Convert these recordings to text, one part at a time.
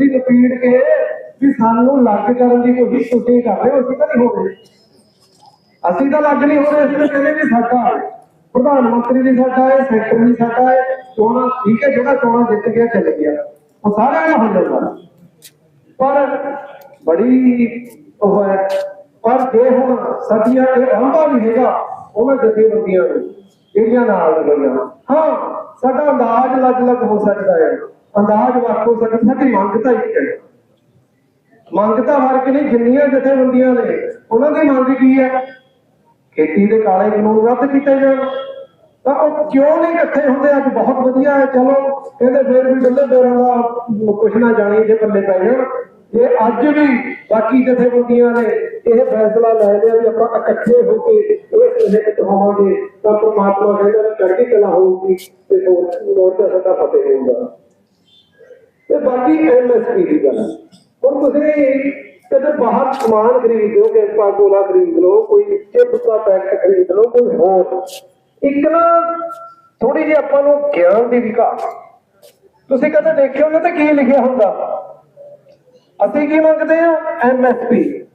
ਤੁਸੀਂ ਰਿਪੀਟ ਕੇ ਵੀ ਸਾਨੂੰ ਲੱਗ ਕਰਨ ਦੀ ਕੋਸ਼ਿਸ਼ ਤੁਸੀਂ ਕਰ ਰਹੇ ਹੋ, ਅਸੀਂ ਤਾਂ ਨਹੀਂ ਹੋ ਰਹੇ। ਅਸੀਂ ਤਾਂ ਲੱਗ ਨਹੀਂ ਹੋ ਰਹੇ, ਅਸੀਂ ਕਹਿੰਦੇ ਵੀ ਸਾਡਾ ਪ੍ਰਧਾਨ ਮੰਤਰੀ ਵੀ ਸਾਡਾ ਹੈ, ਸੈਕਟਰ ਵੀ ਸਾਡਾ ਹੈ, ਚੋਣਾਂ ਠੀਕ ਹੈ, ਜਿਹੜਾ ਚੋਣਾਂ ਜਿੱਤ ਗਿਆ ਚੱਲ ਗਿਆ। ਉਹ ਸਾਰਿਆਂ ਦਾ ਹੋ ਜਾਊਗਾ ਪਰ ਬੜੀ ਉਹ ਹੈ, ਪਰ ਜੇ ਹੁਣ ਸਾਡੀਆਂ ਇਹ ਆਉਂਦਾ ਵੀ ਹੈਗਾ ਉਹਨਾਂ ਜਥੇਬੰਦੀਆਂ ਨੂੰ, ਜਿਹੜੀਆਂ ਨਾਲ ਲੱਗੀਆਂ ਹਾਂ, ਸਾਡਾ ਅੰਦਾਜ਼ ਅਲੱਗ-ਅਲੱਗ ਹੋ ਸਕਦਾ ਹੈ। ਅੰਦਾਜ਼ ਵੱਖ ਹੋ ਸਾਡੀ ਮੰਗ ਤਾਂ ਇੱਕ ਹੈ। ਮੰਗ ਤਾਂ ਫ਼ਰਕ ਨਹੀਂ ਜਿੰਨੀਆਂ ਜਥੇਬੰਦੀਆਂ ਨੇ, ਉਹਨਾਂ ਦੀ ਮੰਗ ਕੀ ਹੈ? ਖੇਤੀ ਦੇ ਕਾਲੇ ਕਾਨੂੰਨ ਰੱਦ ਕੀਤੇ ਜਾਣ। ਤਾਂ ਉਹ ਕਿਉਂ ਨਹੀਂ ਇਕੱਠੇ ਹੁੰਦੇ? ਅੱਜ ਬਹੁਤ ਵਧੀਆ ਹੈ। ਚਲੋ, ਕਹਿੰਦੇ ਫੇਰ ਵੀ ਡੱਲੇ ਬੇਰਾਂ ਦਾ ਕੁਛ ਨਾ ਜਾਣੀ ਜੇ ਪੱਲੇ ਪੈ ਜਾਣ। ਜੇ ਅੱਜ ਵੀ ਬਾਕੀ ਜਥੇਬੰਦੀਆਂ ਨੇ ਇਹ ਫੈਸਲਾ ਲੈ ਲਿਆ ਵੀ ਆਪਾਂ ਇਕੱਠੇ ਹੋ ਕੇ ਇਸ ਹਿੱਤ ਹੋਵਾਂਗੇ, ਤਾਂ ਪ੍ਰਮਾਤਮਾ ਕਹਿੰਦਾ ਵੀ ਚੜ੍ਹਦੀ ਕਲਾ ਹੋਊਗੀ ਤੇ ਮੋਰਚਾ ਸਾਡਾ ਫਤਿਹ ਹੋਊਗਾ। ਤੇ ਬਾਕੀ ਐਮਐਸਪੀ ਦੀ ਗੱਲ ਹੁਣ ਤੁਸੀਂ ਕਦੇ ਬਾਹਰ ਸਮਾਨ ਖਰੀਦ ਲਓ, ਕਿ ਕੋਲਾ ਖਰੀਦ ਲਓ, ਕੋਈ ਚਿਪ ਦਾ ਪੈਕਟ ਖਰੀਦ ਲਓ, ਕੋਈ ਹੋਰ। ਇੱਕ ਨਾ ਥੋੜੀ ਜਿਹੀ ਆਪਾਂ ਨੂੰ ਗਿਆਨ ਦੀ ਵੀ ਘਾਟ। ਤੁਸੀਂ ਕਦੇ ਦੇਖਿਓ ਨਾ ਤਾਂ ਕੀ ਲਿਖਿਆ ਹੁੰਦਾ? ਅਸੀਂ ਕੀ ਮੰਗਦੇ ਆ ਐਮਐਸਪੀ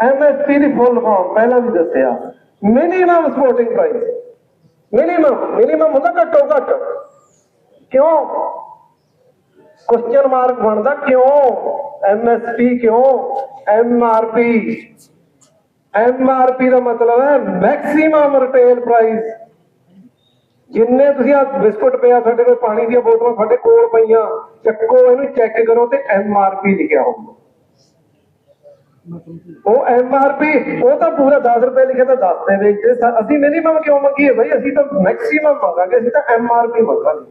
ਐਮਐਸਪੀ ਦੀ ਫੁੱਲ ਫਾਰਮ ਪਹਿਲਾਂ ਵੀ ਦੱਸਿਆ। Minimum supporting price minimum minimum ਹੁੰਦਾ ਘੱਟੋ ਘੱਟ। ਕਿਉਂ? ਕੁਐਸਚਨ ਮਾਰਕ ਬਣਦਾ ਕਿਉਂ? ਐਮਐਸਪੀ ਕਿਉਂ? ਐਮਆਰਪੀ ਐਮਆਰਪੀ ਦਾ ਮਤਲਬ ਹੈ ਮੈਕਸਿਮਮ ਰਿਟੇਲ ਪ੍ਰਾਈਸ ਜਿੰਨੇ ਤੁਸੀਂ ਆ ਬਿਸਕੁਟ ਪਿਆ ਸਾਡੇ ਕੋਲ, ਪਾਣੀ ਦੀਆਂ ਬੋਤਲਾਂ ਸਾਡੇ ਕੋਲ ਪਈਆਂ, ਚੱਕੋ ਇਹਨੂੰ ਚੈੱਕ ਕਰੋ ਤੇ ਐਮਆਰਪੀ ਲਿਖਿਆ ਹੋਊਗਾ। ਉਹ ਐਮਆਰਪੀ ਉਹ ਤਾਂ ਪੂਰਾ 10 ਰੁਪਏ ਲਿਖਿਆ ਤਾਂ 10 ਦੇ ਵਿੱਚ ਅਸੀਂ ਮਿਨੀਮਮ ਕਿਉਂ ਮੰਗੀਏ ਬਈ? ਅਸੀਂ ਤਾਂ ਮੈਕਸਿਮਮ ਮੰਗਾਂਗੇ, ਅਸੀਂ ਤਾਂ ਐਮਆਰਪੀ ਮੰਗਾਂਗੇ।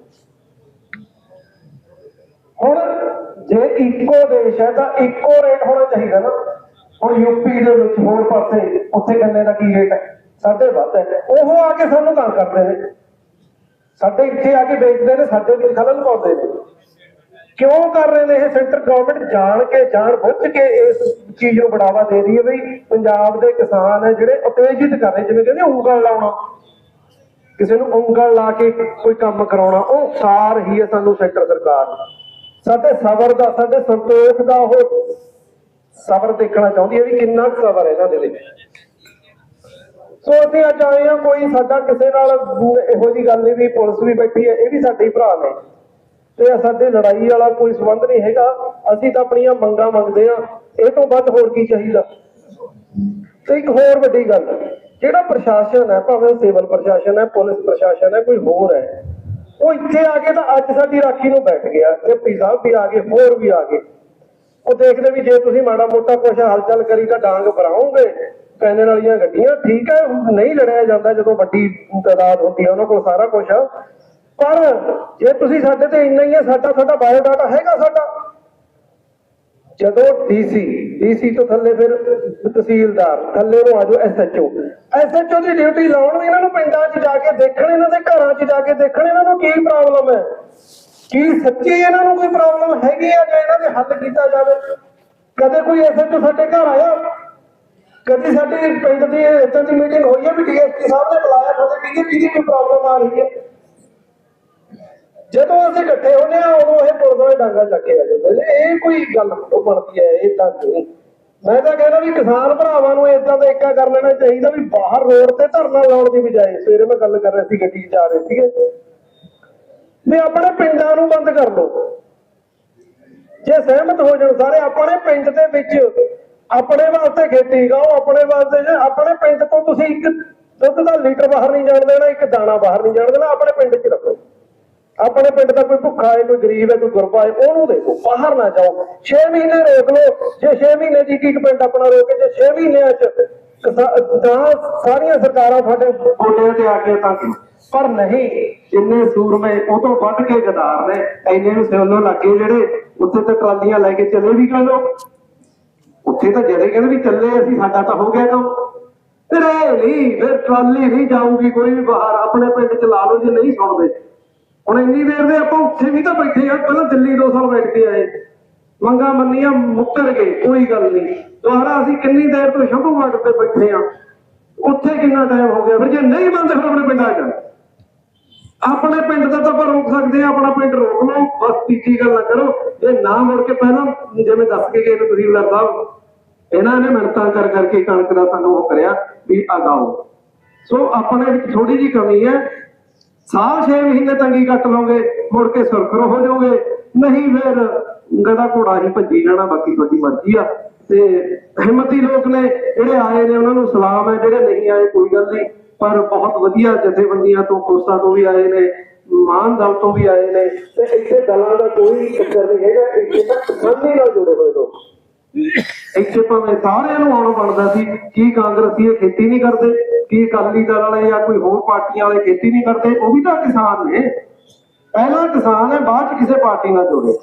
ਹੁਣ ਜੇ ਇੱਕੋ ਦੇਸ਼ ਹੈ ਤਾਂ ਇੱਕੋ ਰੇਟ ਹੋਣਾ ਚਾਹੀਦਾ ਨਾ। ਹੁਣ ਯੂਪੀ ਦੇ ਵਿੱਚ ਹੋਰ ਪਾਸੇ ਉੱਥੇ ਗੰਨੇ ਦਾ ਕੀ ਰੇਟ ਹੈ? ਸਾਡੇ ਵੱਧ ਹੈ। ਉਹ ਆ ਕੇ ਸਾਨੂੰ ਤੰਗ ਕਰਦੇ ਨੇ। ਸਾਡੇ ਇੱਥੇ ਆ ਕੇ ਵੇਚਦੇ ਨੇ, ਸਾਡੇ ਵਿੱਚ ਖਲਲ ਪਾਉਂਦੇ ਨੇ। ਕਿਉਂ ਕਰ ਰਹੇ ਨੇ ਇਹ ਸੈਂਟਰ ਗਵਰਨਮੈਂਟ ਜਾਣ ਕੇ, ਜਾਣ ਬੁੱਝ ਕੇ ਇਸ ਚੀਜ਼ ਨੂੰ ਬੜਾਵਾ ਦੇ ਰਹੀ ਹੈ ਬਈ ਪੰਜਾਬ ਦੇ ਕਿਸਾਨ ਹੈ ਜਿਹੜੇ ਉਤੇਜਿਤ ਕਰ ਰਹੇ, ਜਿਵੇਂ ਕਹਿੰਦੇ ਉਂਗਲ ਲਾਉਣਾ। ਕਿਸੇ ਨੂੰ ਉਂਗਲ ਲਾ ਕੇ ਕੋਈ ਕੰਮ ਕਰਾਉਣਾ, ਉਹ ਸਾਰ ਹੀ ਹੈ ਸਾਨੂੰ ਸੈਂਟਰ ਸਰਕਾਰ। ਸਾਡੇ ਸਬਰ ਦਾ, ਸਾਡੇ ਸੰਤੋਖ ਦਾ ਉਹ ਸਬਰ ਦੇਖਣਾ ਚਾਹੁੰਦੀ ਹੈ ਵੀ ਕਿੰਨਾ ਕੁ ਸਬਰ ਹੈ ਇਹਨਾਂ ਦੇ ਵਿੱਚ ਸੋ ਅਸੀਂ ਅੱਜ ਆਏ ਹਾਂ, ਕੋਈ ਸਾਡਾ ਕਿਸੇ ਨਾਲ ਇਹੋ ਜੀ ਗੱਲ ਨਹੀਂ ਵੀ ਪੁਲਿਸ ਵੀ ਬੈਠੀ ਹੈ, ਇਹ ਵੀ ਸਾਡੇ ਭਰਾ ਨੇ। ਤੇ ਸਾਡੇ ਲੜਾਈ ਵਾਲਾ ਕੋਈ ਸੰਬੰਧ ਨਹੀਂ ਹੈਗਾ, ਅਸੀਂ ਤਾਂ ਆਪਣੀਆਂ ਮੰਗਾਂ ਮੰਗਦੇ ਆ ਇਹ ਤੋਂ ਵੱਧ ਹੋਰ ਕੀ ਚਾਹੀਦਾ? ਤੇ ਇੱਕ ਹੋਰ ਵੱਡੀ ਗੱਲ, ਜਿਹੜਾ ਪ੍ਰਸ਼ਾਸਨ ਹੈ, ਭਾਵੇਂ ਸਿਵਲ ਪ੍ਰਸ਼ਾਸਨ ਹੈ, ਪੁਲਿਸ ਪ੍ਰਸ਼ਾਸਨ ਹੈ, ਕੋਈ ਹੋਰ ਹੈ ਉਹ ਇੱਥੇ ਆ ਕੇ ਤਾਂ ਅੱਜ ਸਾਡੀ ਰਾਖੀ ਨੂੰ ਬੈਠ ਗਿਆ। ਡਿਪਟੀ ਸਾਹਿਬ ਵੀ ਆ ਗਏ, ਹੋਰ ਵੀ ਆ ਗਏ। ਉਹ ਦੇਖਦੇ ਵੀ ਜੇ ਤੁਸੀਂ ਮਾੜਾ ਮੋਟਾ ਕੁਛ ਹਲਚਲ ਕਰੀ ਤਾਂ ਡਾਂਗ ਭਰਾਉਂਗੇ ਪੈਨਲ ਵਾਲੀਆਂ ਗੱਡੀਆਂ, ਠੀਕ ਹੈ, ਨਹੀਂ ਲੜਿਆ ਜਾਂਦਾ ਜਦੋਂ ਵੱਡੀ ਤਾਦਾਦ ਹੁੰਦੀ ਹੈ, ਉਹਨਾਂ ਕੋਲ ਸਾਰਾ ਕੁਝ ਪਰ ਜੇ ਤੁਸੀਂ ਸਾਡੇ ਤੇ ਇੰਨਾ ਹੀ ਹੈ, ਸਾਡਾ ਸਾਡਾ ਬਾਇਓਡਾਟਾ ਹੈਗਾ ਸਾਡਾ। ਜਦੋਂ ਡੀਸੀ ਡੀਸੀ ਤੋਂ ਥੱਲੇ ਫਿਰ ਤਹਿਸੀਲਦਾਰ, ਥੱਲੇ ਨੂੰ ਆਜੋ ਐਸਐਚਓ। ਐਸਐਚਓ ਦੀ ਡਿਊਟੀ ਲਾਉਣ ਇਹਨਾਂ ਨੂੰ ਪਿੰਡਾਂ 'ਚ ਜਾ ਕੇ ਦੇਖਣ, ਇਹਨਾਂ ਦੇ ਘਰਾਂ 'ਚ ਜਾ ਕੇ ਦੇਖਣ, ਇਹਨਾਂ ਨੂੰ ਕੀ ਪ੍ਰੋਬਲਮ ਹੈ? ਕੀ ਸੱਚੀ ਇਹਨਾਂ ਨੂੰ ਕੋਈ ਪ੍ਰੋਬਲਮ ਹੈਗੀ ਆ ਜਾਂ ਇਹਨਾਂ ਦੇ ਹੱਲ ਕੀਤਾ ਜਾਵੇ? ਕਦੇ ਕੋਈ ਐਸਐਚਓ ਸਾਡੇ ਘਰ ਆਇਆ? ਕਦੇ ਸਾਡੀ ਪਿੰਡ ਦੀ ਇਦਾਂ ਦੀ ਮੀਟਿੰਗ ਹੋਈ ਹੈ ਵੀ ਡੀਐਸਪੀ ਸਾਹਿਬ ਨੇ ਬੁਲਾਇਆ, ਤੁਹਾਡੇ ਕੀ ਕੀ ਕੋਈ ਪ੍ਰੋਬਲਮ ਆ ਰਹੀ ਹੈ? ਜਦੋਂ ਅਸੀਂ ਇਕੱਠੇ ਹੁੰਦੇ ਆ ਉਦੋਂ ਇਹ ਪੁਲਿਸ ਦੇ ਡਾਂਗਾ ਚੱਕ ਕੇ ਆ ਜਾਂਦੇ ਨੇ। ਇਹ ਕੋਈ ਗੱਲ ਉਹ ਬਣਦੀ ਹੈ, ਇਹ ਤਾਂ ਨਹੀਂ। ਮੈਂ ਤਾਂ ਕਹਿੰਦਾ ਵੀ ਕਿਸਾਨ ਭਰਾਵਾਂ ਨੂੰ ਇਦਾਂ ਦਾ ਏਕਾ ਕਰ ਲੈਣਾ ਚਾਹੀਦਾ ਵੀ ਬਾਹਰ ਰੋਡ ਤੇ ਧਰਨਾ ਲਾਉਣ ਦੀ ਬਜਾਏ ਸਵੇਰੇ ਮੈਂ ਗੱਲ ਕਰ ਰਿਹਾ ਸੀ, ਗੱਡੀ ਜਾ ਰਹੇ ਸੀਗੇ। ਵੀ ਆਪਣੇ ਪਿੰਡਾਂ ਨੂੰ ਬੰਦ ਕਰ ਲਓ। ਜੇ ਸਹਿਮਤ ਹੋ ਜਾਣ ਸਾਰੇ, ਆਪਣੇ ਪਿੰਡ ਦੇ ਵਿੱਚ ਆਪਣੇ ਵਾਸਤੇ ਖੇਤੀ ਕਰੋ ਆਪਣੇ ਵਾਸਤੇ ਆਪਣੇ ਪਿੰਡ ਤੋਂ ਤੁਸੀਂ ਇੱਕ ਦੁੱਧ ਦਾ ਲੀਟਰ ਬਾਹਰ ਨਹੀਂ ਜਾਣ ਦੇਣਾ, ਇੱਕ ਦਾਣਾ ਬਾਹਰ ਨਹੀਂ ਜਾਣ ਦੇਣਾ, ਆਪਣੇ ਪਿੰਡ 'ਚ ਰੱਖੋ। ਆਪਣੇ ਪਿੰਡ ਦਾ ਕੋਈ ਭੁੱਖਾ ਹੈ, ਕੋਈ ਗਰੀਬ ਹੈ, ਕੋਈ ਗੁਰਬਾ ਹੈ, ਉਹਨੂੰ ਦੇਖੋ, ਬਾਹਰ ਨਾ ਜਾਓ। 6 ਮਹੀਨੇ ਰੋਕ ਲਓ। ਜੇ 6 ਮਹੀਨੇ ਦੀ ਇੱਕ ਪਿੰਡ ਆਪਣਾ ਰੋਕੇ ਜੇ 6 ਮਹੀਨਿਆਂ 'ਚ ਤਾਂ ਸਾਰੀਆਂ ਸਰਕਾਰਾਂ ਸਾਡੇ ਗੋਡਿਆਂ ਤੇ ਆ ਕੇ ਤਾਂ ਪਰ ਨਹੀਂ ਜਿੰਨੇ ਸੂਰਮੇ, ਉਹ ਤੋਂ ਵੱਧ ਕੇ ਗਦਾਰ ਨੇ। ਐਨੇ ਨੂੰ ਸਿਵਲੋਂ ਲੱਗੇ ਜਿਹੜੇ ਉੱਥੇ ਤੇ ਟਰਾਲੀਆਂ ਲੈ ਕੇ ਚੱਲੇ ਵੀ ਗਏ ਲੋਕ ਉੱਥੇ ਤਾਂ ਜਿਹੜੇ ਕਹਿੰਦੇ ਵੀ ਚੱਲੇ, ਅਸੀਂ ਸਾਡਾ ਤਾਂ ਹੋ ਗਿਆ ਕੰਮ। ਫਿਰ ਨਹੀਂ, ਫਿਰ ਟਰਾਲੀ ਨਹੀਂ ਜਾਊਗੀ, ਕੋਈ ਵੀ ਬਾਹਰ। ਆਪਣੇ ਪਿੰਡ ਚ ਲਾ ਲਓ, ਜੇ ਨਹੀਂ ਸੁਣਦੇ। ਹੁਣ ਇੰਨੀ ਦੇਰ ਦੇ ਆਪਾਂ ਉੱਥੇ ਵੀ ਤਾਂ ਬੈਠੇ ਆ, ਪਹਿਲਾਂ ਦਿੱਲੀ 2 ਸਾਲ ਬੈਠ ਕੇ ਆਏ। ਮੰਗਾ ਮੰਨੀਆਂ, ਮੁੱਕਰ ਗਏ, ਕੋਈ ਗੱਲ ਨਹੀਂ। ਦੁਬਾਰਾ ਅਸੀਂ ਕਿੰਨੀ ਦੇਰ ਤੋਂ ਸ਼ੰਭੂ ਬਾਰਡਰ ਤੇ ਬੈਠੇ ਆ, ਉੱਥੇ ਕਿੰਨਾ ਟਾਈਮ ਹੋ ਗਿਆ? ਫਿਰ ਜੇ ਨਹੀਂ ਮੰਨਦੇ ਫਿਰ ਆਪਣੇ ਪਿੰਡਾਂ ਚ ਆਪਣੇ ਪਿੰਡ ਦਾ ਤਾਂ ਆਪਾਂ ਰੋਕ ਸਕਦੇ ਆ, ਆਪਣਾ ਪਿੰਡ ਰੋਕ ਲਓ। ਬਸ ਤੀਜੀ ਗੱਲ ਨਾ ਕਰੋ। ਇਹ ਨਾ ਮੁੜ ਕੇ ਪਹਿਲਾਂ ਜਿਵੇਂ ਦੱਸ ਕੇ ਗਏ ਨੇ ਤਹਿਸੀਲਦਾਰ ਸਾਹਿਬ, ਇਹਨਾਂ ਨੇ ਮਿਹਨਤਾਂ ਕਰ ਕਰਕੇ ਕਣਕ ਦਾ ਸਾਨੂੰ ਉਹ ਕਰਿਆ ਵੀ ਅਗਾਓ। ਸੋ ਆਪਣੇ ਵਿੱਚ ਥੋੜੀ ਜੀ ਕਮੀ ਹੈ। ਸਾਲ 6 ਮਹੀਨੇ ਤੰਗੀ ਕੱਟ ਲਓਗੇ, ਮੁੜ ਕੇ ਸੁਰਖਰ ਹੋ ਜਾਓਗੇ। ਨਹੀਂ ਫਿਰ ਗਦਾ ਘੋੜਾ ਹੀ ਭੱਜੀ ਜਾਣਾ, ਬਾਕੀ ਤੁਹਾਡੀ ਮਰਜ਼ੀ ਆ। ਤੇ ਹਿੰਮਤੀ ਲੋਕ ਨੇ, ਜਿਹੜੇ ਆਏ ਨੇ, ਉਹਨਾਂ ਨੂੰ ਸਲਾਮ ਹੈ, ਜਿਹੜੇ ਨਹੀਂ ਆਏ, ਕੋਈ ਗੱਲ ਨਹੀਂ। ਪਰ ਬਹੁਤ ਵਧੀਆ ਜਥੇਬੰਦੀਆਂ ਤੋਂ ਕੋਸਾ ਤੋਂ ਵੀ ਆਏ ਨੇ, ਮਾਨ ਦਲ ਤੋਂ ਵੀ ਆਏ ਨੇ। ਤੇ ਇੱਥੇ ਦਲਾਂ ਦਾ ਕੋਈ ਚੱਕਰ ਨਹੀਂ ਹੈਗਾ, ਇੱਥੇ ਤਾਂ ਕਿਸਾਨੀ ਨਾਲ ਜੁੜੇ ਹੋਏ ਲੋਕ। ਇੱਥੇ ਭਾਵੇਂ ਸਾਰਿਆਂ ਨੂੰ ਆਉਣਾ ਬਣਦਾ ਸੀ, ਕੀ ਕਾਂਗਰਸੀ ਇਹ ਖੇਤੀ ਨਹੀਂ ਕਰਦੇ? ਕੀ ਅਕਾਲੀ ਦਲ ਵਾਲੇ ਜਾਂ ਕੋਈ ਹੋਰ ਪਾਰਟੀਆਂ ਵਾਲੇ ਖੇਤੀ ਨਹੀਂ ਕਰਦੇ, ਉਹ ਵੀ ਤਾਂ ਕਿਸਾਨ ਨੇ। ਪਹਿਲਾਂ ਕਿਸਾਨ ਹੈ, ਬਾਅਦ ਚ ਕਿਸੇ ਪਾਰਟੀ ਨਾਲ ਜੁੜੇ।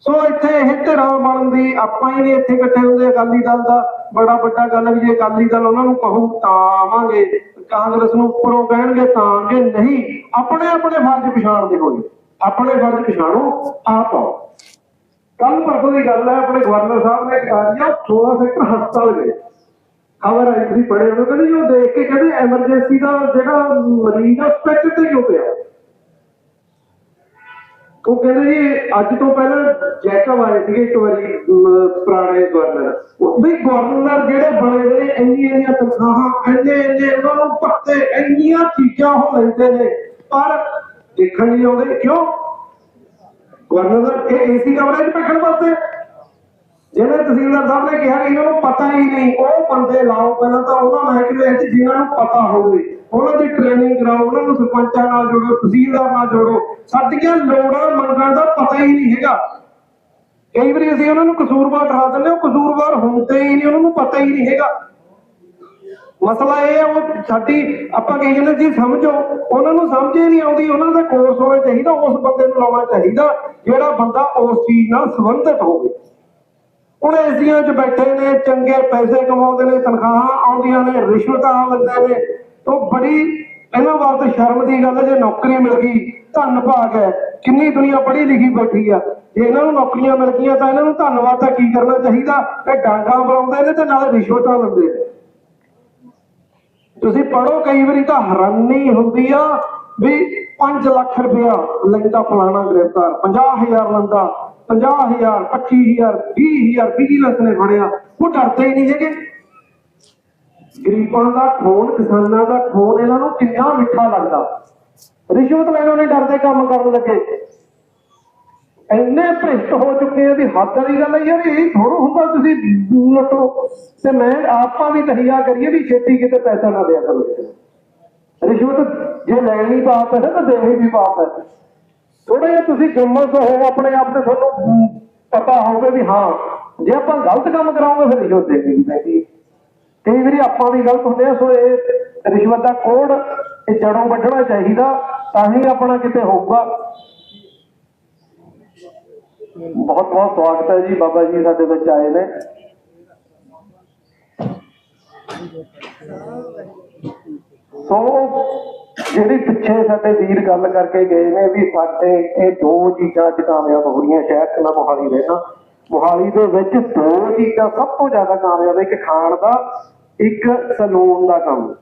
ਸੋ ਇੱਥੇ ਇਹ ਧਿਰਾਂ ਬਣਨ ਦੀ ਆਪਾਂ ਹੀ ਨਹੀਂ ਇੱਥੇ ਇਕੱਠੇ ਹੁੰਦੇ ਅਕਾਲੀ ਦਲ ਦਾ। ਬੜਾ ਵੱਡਾ ਗੱਲ ਵੀ ਜੇ ਅਕਾਲੀ ਦਲ ਉਹਨਾਂ ਨੂੰ ਕਹੂ, ਤਾਂ ਆਵਾਂਗੇ। ਕਾਂਗਰਸ ਨੂੰ ਉੱਪਰੋਂ ਕਹਿਣਗੇ, ਤਾਂ ਆਵਾਂਗੇ। ਨਹੀਂ, ਆਪਣੇ ਆਪਣੇ ਫਰਜ਼ ਪਛਾਣਦੇ ਹੋਏ। ਆਪਣੇ ਫਰਜ਼ ਪਛਾਣੋ, ਆਪ ਆਓ। ਕੱਲ ਪਰਸੋਂ ਦੀ ਗੱਲ ਹੈ, ਆਪਣੇ ਗਵਰਨਰ ਸਾਹਿਬ ਨੇ ਕਿਹਾ ਜੀ ਉਹ 16 ਸੈਕਟਰ ਹਸਪਤਾਲ ਗਏ। ਖਬਰ ਆਈ, ਤੁਸੀਂ ਪੜ੍ਹੇ ਹੋਣੇ, ਕਹਿੰਦੇ ਜੀ ਦੇਖ ਕੇ ਕਹਿੰਦੇ ਐਮਰਜੈਂਸੀ ਦਾ ਜਿਹੜਾ ਮਰੀਜ਼ ਆ ਸਪੈਕਟ ਤੇ ਕਿਉਂ ਪਿਆ? ਉਹ ਕਹਿੰਦੇ ਜੀ, ਅੱਜ ਤੋਂ ਪਹਿਲਾਂ ਜੈਕਬ ਆਏ ਸੀਗੇ ਇੱਕ ਵਾਰੀ ਪੁਰਾਣੇ ਗਵਰਨਰ। ਉਹ ਵੀ ਗਵਰਨਰ ਜਿਹੜੇ ਬਣੇ ਹੋਏ ਨੇ ਇੰਨੀ ਇੰਨੀਆਂ ਤਨਖਾਹਾਂ, ਇੰਨੇ ਇੰਨੇ ਉਹਨਾਂ ਨੂੰ ਪੱਤੇ ਇੰਨੀਆਂ ਚੀਜ਼ਾਂ ਹੋ ਲੈਂਦੇ ਨੇ। ਪਰ ਦੇਖਣ ਨਹੀਂ ਆਉਂਦੇ, ਕਿਉਂ? ਗਵਰਨਰ ਇਹ ਏਸੀ ਕਮਰੇ 'ਚ ਬੈਠਣ ਵਾਸਤੇ। ਜਿਹੜੇ ਤਹਿਸੀਲਦਾਰ ਸਾਹਿਬ ਨੇ ਕਿਹਾ ਕਿ ਇਹਨਾਂ ਨੂੰ ਪਤਾ ਹੀ ਨਹੀਂ, ਉਹ ਬੰਦੇ ਲਾਓ, ਪਹਿਲਾਂ ਤਾਂ ਉਹਨਾਂ ਮਹਿਕਮੇ ਵਿੱਚ ਜਿਨ੍ਹਾਂ ਨੂੰ ਪਤਾ ਹੋਵੇ। ਉਹਨਾਂ ਦੀ ਟ੍ਰੇਨਿੰਗ ਕਰਾਓ, ਉਹਨਾਂ ਨੂੰ ਸਰਪੰਚਾਂ ਨਾਲ ਜੋੜੋ, ਤਹਿਸੀਲਦਾਰ ਨਾਲ ਜੋੜੋ। ਸਾਡੀਆਂ ਲੋੜਾਂ, ਮੰਗਾਂ ਦਾ ਪਤਾ ਹੀ ਨਹੀਂ ਹੈਗਾ। ਕਈ ਵਾਰੀ ਅਸੀਂ ਉਹਨਾਂ ਨੂੰ ਕਸੂਰਵਾਰ ਠਾ ਦਿੰਦੇ ਉਹ ਕਸੂਰਵਾਰ ਹੁੰਦੇ ਹੀ ਨਹੀਂ, ਉਹਨਾਂ ਨੂੰ ਪਤਾ ਹੀ ਨਹੀਂ ਹੈਗਾ। ਮਸਲਾ ਇਹ ਹੈ ਉਹ ਸਾਡੀ, ਆਪਾਂ ਕਹੀ ਜਾਂਦੇ ਜੀ ਸਮਝੋ, ਉਹਨਾਂ ਨੂੰ ਸਮਝ ਹੀ ਨਹੀਂ ਆਉਂਦੀ, ਉਹਨਾਂ ਦਾ ਕੋਰਸ ਹੋਣਾ ਚਾਹੀਦਾ, ਉਸ ਬੰਦੇ ਨੂੰ ਲਾਉਣਾ ਚਾਹੀਦਾ, ਜਿਹੜਾ ਬੰਦਾ ਉਸ ਚੀਜ਼ ਨਾਲ ਸੰਬੰਧਿਤ ਹੋਵੇ। ਹੁਣ ਏਸੀਆਂ 'ਚ ਬੈਠੇ ਨੇ, ਚੰਗੇ ਪੈਸੇ ਕਮਾਉਂਦੇ ਨੇ, ਤਨਖਾਹਾਂ ਆਉਂਦੀਆਂ ਨੇ, ਰਿਸ਼ਵਤਾਂ ਲੈਂਦੇ ਨੇ, ਤੋਂ ਬੜੀ ਇਹਨਾਂ ਵਾਸਤੇ ਸ਼ਰਮ ਦੀ ਗੱਲ ਜੇ ਨੌਕਰੀ ਮਿਲ ਗਈ, ਧੰਨ ਭਾਗ ਹੈ, ਕਿੰਨੀ ਦੁਨੀਆ ਪੜ੍ਹੀ ਲਿਖੀ ਬੈਠੀ ਆ। ਜੇ ਇਹਨਾਂ ਨੂੰ ਨੌਕਰੀਆਂ ਮਿਲ ਗਈਆਂ ਤਾਂ ਇਹਨਾਂ ਨੂੰ ਧੰਨਵਾਦ ਤਾਂ ਕੀ ਕਰਨਾ ਚਾਹੀਦਾ? ਇਹ ਡਾਂਗਾ ਬਣਾਉਂਦੇ ਨੇ ਤੇ ਨਾਲੇ ਰਿਸ਼ਵਤਾਂ ਲੈਂਦੇ ਨੇ। ਤੁਸੀਂ ਪੜੋ ਕਈ ਵਾਰੀ ਤਾਂ ਹੈਰਾਨੀ ਹੁੰਦੀ ਆ ਵੀ 5 ਲੱਖ ਰੁਪਇਆ ਲੈਂਦਾ ਫਲਾਣਾ ਗ੍ਰਿਫਤਾਰ 50000 ਲੈਂਦਾ। 50000 25000 20000 ਵਿਜੀਲੈਂਸ ਨੇ ਫੜਿਆ ਉਹ ਡਰਦੇ ਹੀ ਨਹੀਂ ਹੈਗੇ। ਗਰੀਬਾਂ ਦਾ ਖੂਨ, ਕਿਸਾਨਾਂ ਦਾ ਖੂਨ, ਇਹਨਾਂ ਨੂੰ ਕਿੰਨਾ ਮਿੱਠਾ ਲੱਗਦਾ। ਰਿਸ਼ਵਤ ਲੈਣੋਂ ਨਹੀਂ ਡਰਦੇ ਕੰਮ ਕਰਨ ਲੱਗੇ। ਇੰਨੇ ਭ੍ਰਿਸ਼ਟ ਹੋ ਚੁੱਕੇ ਆ ਵੀ ਹੱਦ ਵਾਲੀ ਗੱਲ ਹੈ ਯਾਰ ਇਹ ਥੋੜਾ ਹੁੰਦਾ ਤੁਸੀਂ ਲੁੱਟੋ। ਤੇ ਮੈਂ ਆਪਾਂ ਵੀ ਤਹੀਆ ਕਰੀਏ ਵੀ ਛੇਤੀ ਕਿਤੇ ਪੈਸਾ ਨਾ ਦਿਆ ਕਰੋ। ਰਿਸ਼ਵਤ ਜੇ ਲੈਣੀ ਪਾਪ ਹੈ ਤਾਂ ਦੇਣੀ ਵੀ ਪਾਪ ਹੈ। ਥੋੜਾ ਜਿਹਾ ਤੁਸੀਂ ਗੁੰਮਸ ਹੋ, ਆਪਣੇ ਆਪ ਤੇ ਤੁਹਾਨੂੰ ਪਤਾ ਹੋਵੇ ਵੀ ਹਾਂ, ਜੇ ਆਪਾਂ ਗਲਤ ਕੰਮ ਕਰਾਉਂਗੇ ਫਿਰ ਰਿਸ਼ਵਤ ਦੇਣੀ ਪੈਂਦੀ ਕਈ ਵਾਰੀ ਆਪਾਂ ਵੀ ਗਲਤ ਹੁੰਦੇ ਆ, ਸੋ ਇਹ ਰਿਸ਼ਵਤ ਦਾ ਕੋਡ, ਇਹ ਜੜੋਂ ਵੱਢਣਾ ਚਾਹੀਦਾ, ਤਾਂ ਹੀ ਆਪਣਾ ਕਿਤੇ ਹੋਊਗਾ। ਬਹੁਤ ਬਹੁਤ ਸਵਾਗਤ ਹੈ ਜੀ, ਬਾਬਾ ਜੀ ਸਾਡੇ ਵਿੱਚ ਆਏ ਨੇ। ਸੋ ਜਿਹੜੀ ਪਿੱਛੇ ਸਾਡੇ ਵੀਰ ਗੱਲ ਕਰਕੇ ਗਏ ਨੇ ਵੀ ਸਾਡੇ ਇਹ ਦੋ ਚੀਜ਼ਾਂ ਚ ਕਾਮਯਾਬ ਹੋ ਰਹੀਆਂ, ਸ਼ਹਿਰ ਚ ਮੈਂ ਮੋਹਾਲੀ ਰਹਿਣਾ ਮੋਹਾਲੀ ਦੇ ਵਿੱਚ ਦੋ ਚੀਜ਼ਾਂ ਸਭ ਤੋਂ ਜ਼ਿਆਦਾ ਕਾਮਯਾਬ ਇੱਕ ਖਾਣ ਦਾ, ਇੱਕ ਸਲੂਨ ਦਾ ਕੰਮ।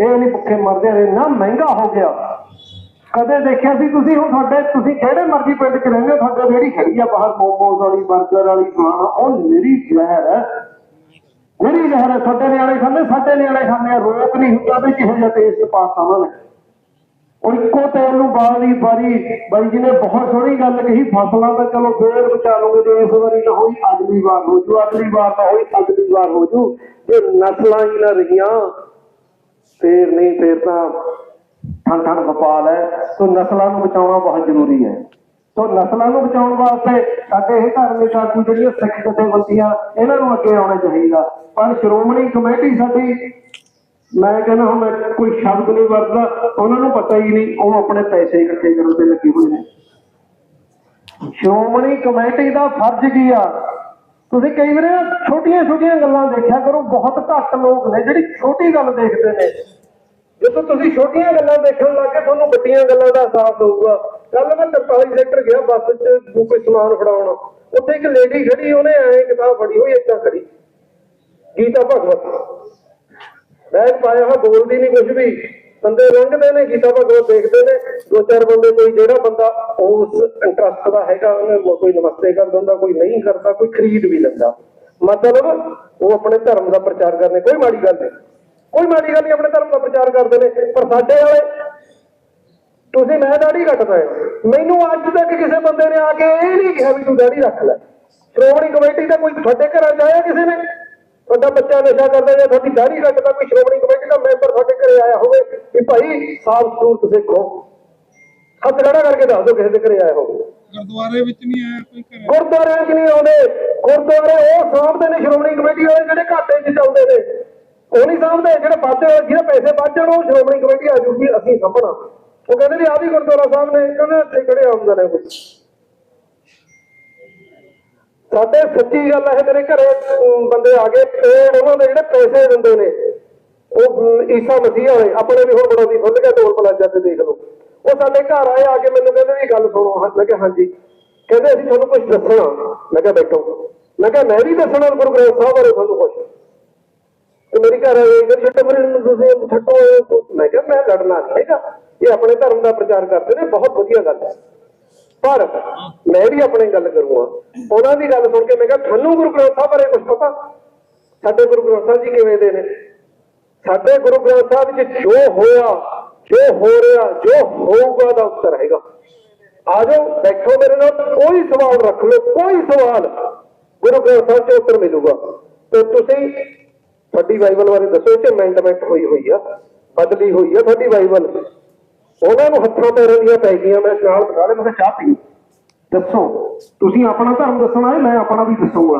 ਇਹ ਨਹੀਂ ਭੁੱਖੇ ਮਰਦੇ ਨੇ ਨਾ ਮਹਿੰਗਾ ਹੋ ਗਿਆ। ਕਦੇ ਦੇਖਿਆ ਸੀ ਤੁਸੀਂ ਹੁਣ ਤੁਹਾਡੇ, ਤੁਸੀਂ ਕਿਹੜੇ ਮਰਜ਼ੀ ਪਿੰਡ 'ਚ ਰਹਿੰਦੇ ਹੋ, ਤੁਹਾਡੇ ਜਿਹੜੀ ਖੜੀ ਆ ਬਾਹਰ ਮੋਮੋਸ ਵਾਲੀ 버ਗਰ ਵਾਲੀ ਖਾਣਾ ਉਹ ਨਿਰੀ ਜ਼ਹਿਰ ਹੈ। ਨਿਰੀ ਜ਼ਹਿਰ ਹੈ, ਤੁਹਾਡੇ ਨਿਆਣੇ ਖਾਂਦੇ, ਸਾਡੇ ਨਿਆਣੇ ਖਾਂਦੇ ਆ, ਰੋਕ ਨਹੀਂ ਹੁੰਦਾ ਵੀ ਕਿਹੋ ਜਿਹਾ ਟੇਸਟ ਪਾਤਾ ਉਹਨਾਂ ਨੇ। ਉਹ ਇੱਕੋ ਤੇਲ ਨੂੰ ਬਾਲੀ ਬਾਰੀ ਬਾਈ ਜੀ ਨੇ ਬਹੁਤ ਸੋਹਣੀ ਗੱਲ ਕਹੀ, ਫਸਲਾਂ ਤਾਂ ਚਲੋ ਫੇਰ ਬਚਾ ਲਓਗੇ, ਜੇ ਇਸ ਵਾਰੀ ਨਾ ਹੋਈ, ਅਗਲੀ ਵਾਰ ਹੋ ਜੂ, ਅਗਲੀ ਵਾਰ ਤਾਂ ਹੋਈ, ਅਗਲੀ ਵਾਰ ਹੋ ਜੂ। ਜੇ ਨਸਲਾਂ ਹੀ ਨਾ ਰਹੀਆਂ, ਫੇਰ ਨਹੀਂ, ਫੇਰ ਤਾਂ ਠੰਡ ਠੰਡ ਵਪਾਲ ਹੈ। ਸੋ ਨਸਲਾਂ ਨੂੰ ਬਚਾਉਣਾ ਬਹੁਤ ਜ਼ਰੂਰੀ ਹੈ। ਸੋ ਨਸਲਾਂ ਨੂੰ ਬਚਾਉਣ ਵਾਸਤੇ ਸਾਡੇ ਇਹ ਧਾਰਮਿਕ ਆਗੂ ਜਿਹੜੀਆਂ ਸਿੱਖ ਜਥੇਬੰਦੀਆਂ, ਇਹਨਾਂ ਨੂੰ ਅੱਗੇ ਆਉਣਾ ਚਾਹੀਦਾ। ਪਰ ਸ਼੍ਰੋਮਣੀ ਕਮੇਟੀ ਸਾਡੀ ਮੈਂ ਕਹਿੰਦਾ ਹੁਣ ਮੈਂ ਕੋਈ ਸ਼ਬਦ ਨਹੀਂ ਵਰਤਦਾ, ਉਹਨਾਂ ਨੂੰ ਪਤਾ ਹੀ ਨਹੀਂ, ਉਹ ਆਪਣੇ ਪੈਸੇ ਇਕੱਠੇ ਕਰਨ ਤੇ ਲੱਗੇ ਹੋਏ ਨੇ। ਸ਼੍ਰੋਮਣੀ ਕਮੇਟੀ ਦਾ ਫਰਜ਼ ਕੀ ਆ? ਤੁਸੀਂ ਕਈ ਵਾਰ ਛੋਟੀਆਂ ਛੋਟੀਆਂ ਗੱਲਾਂ ਦੇਖਿਆ ਕਰੋ, ਬਹੁਤ ਘੱਟ ਲੋਕ ਨੇ ਜਿਹੜੀ ਛੋਟੀ ਗੱਲ ਦੇਖਦੇ ਨੇ। ਜਦੋਂ ਤੁਸੀਂ ਛੋਟੀਆਂ ਗੱਲਾਂ ਦੇਖਣ ਲੱਗੇ ਤੁਹਾਨੂੰ ਵੱਡੀਆਂ ਗੱਲਾਂ ਦਾ ਅਹਿਸਾਸ ਹੋਊਗਾ। ਕੱਲ ਮੈਂ 43 ਸੈਕਟਰ ਗਿਆ, ਬੱਸ 'ਚ ਕੋਈ ਸਮਾਨ ਫੜਾਉਣ। ਉੱਥੇ ਇੱਕ ਲੇਡੀ ਖੜੀ, ਉਹਨੇ ਐ ਕਿਤਾਬ ਫੜੀ ਹੋਈ ਇੱਦਾਂ ਖੜੀ। ਗੀਤਾ ਭਗਵਤ। ਬੈਗ ਪਾਇਆ ਹੋਇਆ ਬੋਲਦੀ ਨਹੀਂ ਕੁਝ ਵੀ। ਬੰਦੇ ਲੰਘਦੇ ਨੇ, ਗੀਤਾ ਭਗਵਤ ਦੇਖਦੇ ਨੇ। ਦੋ ਚਾਰ ਬੰਦੇ ਕੋਈ ਜਿਹੜਾ ਬੰਦਾ ਉਸ ਇੰਟਰਸਟ ਦਾ ਹੈਗਾ, ਉਹਨੇ ਕੋਈ ਨਮਸਤੇ ਕਰ ਦਿੰਦਾ, ਕੋਈ ਨਹੀਂ ਕਰਦਾ, ਕੋਈ ਖਰੀਦ ਵੀ ਲੈਂਦਾ। ਮਤਲਬ ਉਹ ਆਪਣੇ ਧਰਮ ਦਾ ਪ੍ਰਚਾਰ ਕਰਨੇ, ਕੋਈ ਮਾੜੀ ਗੱਲ ਨਹੀਂ ਕੋਈ ਮਾੜੀ ਗੱਲ ਨਹੀਂ ਆਪਣੇ ਧਰਮ ਦਾ ਪ੍ਰਚਾਰ ਕਰਦੇ ਨੇ। ਪਰ ਸਾਡੇ ਵਾਲੇ, ਤੁਸੀਂ ਮੈਂ ਦਾੜੀ ਕੱਟਦਾ ਹੈ। ਮੈਨੂੰ ਅੱਜ ਤੱਕ ਕਿਸੇ ਬੰਦੇ ਨੇ ਆ ਕੇ ਇਹ ਨਹੀਂ ਕਿਹਾ ਵੀ ਤੂੰ ਦਾੜੀ ਰੱਖ ਲੈ। ਸ਼੍ਰੋਮਣੀ ਕਮੇਟੀ ਦਾ ਕੋਈ ਤੁਹਾਡੇ ਘਰਾਂ 'ਚ ਆਇਆ ਕਿਸੇ ਨੇ? ਤੁਹਾਡਾ ਬੱਚਾ ਨਸ਼ਾ ਕਰਦਾ ਜਾਂ ਤੁਹਾਡੀ ਦਾੜੀ ਕੱਟਦਾ ਕੋਈ ਸ਼੍ਰੋਮਣੀ ਕਮੇਟੀ ਦਾ ਮੈਂਬਰ ਤੁਹਾਡੇ ਘਰੇ ਆਇਆ ਹੋਵੇ ਵੀ ਭਾਈ ਸਾਫ਼ ਸੂਰਤ ਸਿੱਖੋ। ਹੱਥ ਖੜਾ ਕਰਕੇ ਦੱਸ ਦਿਓ ਕਿਸੇ ਦੇ ਘਰੇ ਆਇਆ ਹੋਵੇ। ਗੁਰਦੁਆਰੇ ਵਿੱਚ ਨਹੀਂ ਆਇਆ ਕੋਈ ਘਰੇ? ਗੁਰਦੁਆਰਿਆਂ 'ਚ ਨਹੀਂ ਆਉਂਦੇ। ਗੁਰਦੁਆਰੇ ਉਹ ਸਾਂਭਦੇ ਨੇ ਸ਼੍ਰੋਮਣੀ ਕਮੇਟੀ ਵਾਲੇ ਜਿਹੜੇ ਘਾਟੇ 'ਚ ਚੱਲਦੇ ਨੇ। ਉਹ ਨਹੀਂ ਸਾਂਭਦੇ ਜਿਹੜੇ ਵਾਧੇ ਵਾਲੇ ਜਿਹਦੇ ਪੈਸੇ ਵੱਧ ਜਾਣ ਉਹ ਸ਼੍ਰੋਮਣੀ ਕਮੇਟੀ ਆ ਜੂਗੀ ਅਸੀਂ ਸਾਂਭਣਾ। ਉਹ ਕਹਿੰਦੇ ਵੀ ਆ ਵੀ ਗੁਰਦੁਆਰਾ ਸਾਹਿਬ ਨੇ ਕਹਿੰਦੇ ਇੱਥੇ ਕਿਹੜੇ ਆਉਂਦੇ ਨੇ ਕੋਈ ਸਾਡੇ ਸੱਚੀ ਗੱਲ ਹੈ ਮੇਰੇ ਘਰੇ ਬੰਦੇ ਆ ਗਏ ਤੇ ਉਹਨਾਂ ਦੇ ਜਿਹੜੇ ਪੈਸੇ ਦਿੰਦੇ ਨੇ, ਉਹ ਈਸਾ ਮਸੀਹ ਵਾਲੇ, ਆਪਣੇ ਵੀ ਹੁਣ ਬੜੋਦੀ ਖੁੱਲ ਗਿਆ ਟੋਲ ਪਲਾਜ਼ਾ ਤੇ ਦੇਖ ਲਓ। ਉਹ ਸਾਡੇ ਘਰ ਆਏ, ਆ ਕੇ ਮੈਨੂੰ ਕਹਿੰਦੇ ਵੀ ਗੱਲ ਸੁਣੋ। ਮੈਂ ਕਿਹਾ, ਹਾਂਜੀ। ਕਹਿੰਦੇ, ਅਸੀਂ ਤੁਹਾਨੂੰ ਕੁਝ ਦੱਸਣਾ। ਮੈਂ ਕਿਹਾ, ਬੈਠੋ। ਮੈਂ ਕਿਹਾ, ਮੈਂ ਵੀ ਦੱਸਣਾ ਗੁਰੂ ਗ੍ਰੰਥ ਸਾਹਿਬ ਬਾਰੇ ਤੁਹਾਨੂੰ ਕੁਝ ਤੇ ਮੇਰੀ ਘਰ ਆਏ ਕਿ ਛੱਟੋ ਮੇਰੇ ਨੂੰ ਤੁਸੀਂ ਛੱਟੋ ਮੈਂ ਕਿਹਾ, ਮੈਂ ਲੜਨਾ ਨਹੀਂ ਹੈਗਾ। ਇਹ ਆਪਣੇ ਧਰਮ ਦਾ ਪ੍ਰਚਾਰ ਕਰਦੇ ਨੇ। ਬਹੁਤ ਵਧੀਆ ਗੱਲ ਹੈ। ਪਰ ਮੈਂ ਵੀ ਆਪਣੀ ਗੱਲ ਕਰੂੰਗਾ। ਉਹਨਾਂ ਦੀ ਗੱਲ ਸੁਣ ਕੇ ਮੈਂ ਕਿਹਾ, ਤੁਹਾਨੂੰ ਗੁਰੂ ਗ੍ਰੰਥ ਸਾਹਿਬ ਬਾਰੇ ਕੁਝ ਪਤਾ? ਸਾਡੇ ਗੁਰੂ ਗ੍ਰੰਥ ਸਾਹਿਬ ਜੀ ਕਿਵੇਂ ਦੇ ਨੇ? ਸਾਡੇ ਗੁਰੂ ਗ੍ਰੰਥ ਸਾਹਿਬ ਵਿੱਚ ਜੋ ਹੋਇਆ, ਜੋ ਹੋ ਰਿਹਾ, ਜੋ ਹੋਊਗਾ ਦਾ ਉੱਤਰ ਹੈਗਾ। ਆ ਜਾਓ, ਬੈਠੋ ਮੇਰੇ ਨਾਲ, ਕੋਈ ਸਵਾਲ ਰੱਖ ਲਓ, ਕੋਈ ਸਵਾਲ। ਗੁਰੂ ਗ੍ਰੰਥ ਸਾਹਿਬ ਚ ਉੱਤਰ ਮਿਲੂਗਾ। ਤੇ ਤੁਸੀਂ ਤੁਹਾਡੀ ਬਾਈਬਲ ਬਾਰੇ ਦੱਸੋ, ਇਹ ਚ ਅਮੈਂਡਮੈਂਟ ਹੋਈ ਹੋਈ ਆ, ਬਦਲੀ ਹੋਈ ਆ ਤੁਹਾਡੀ ਬਾਈਬਲ। ਉਹਨਾਂ ਨੂੰ ਹੱਥਾਂ ਪੈਰਾਂ ਦੀਆਂ ਪੈ ਗਈਆਂ ਮੈਂ ਨਾਲ ਬਣਾ ਲੈ ਮੈਂ ਚਾਹ ਪੀ ਦੱਸੋ ਤੁਸੀਂ ਆਪਣਾ ਧਰਮ ਦੱਸਣਾ ਹੈ ਮੈਂ ਆਪਣਾ ਵੀ ਦੱਸੂਗਾ।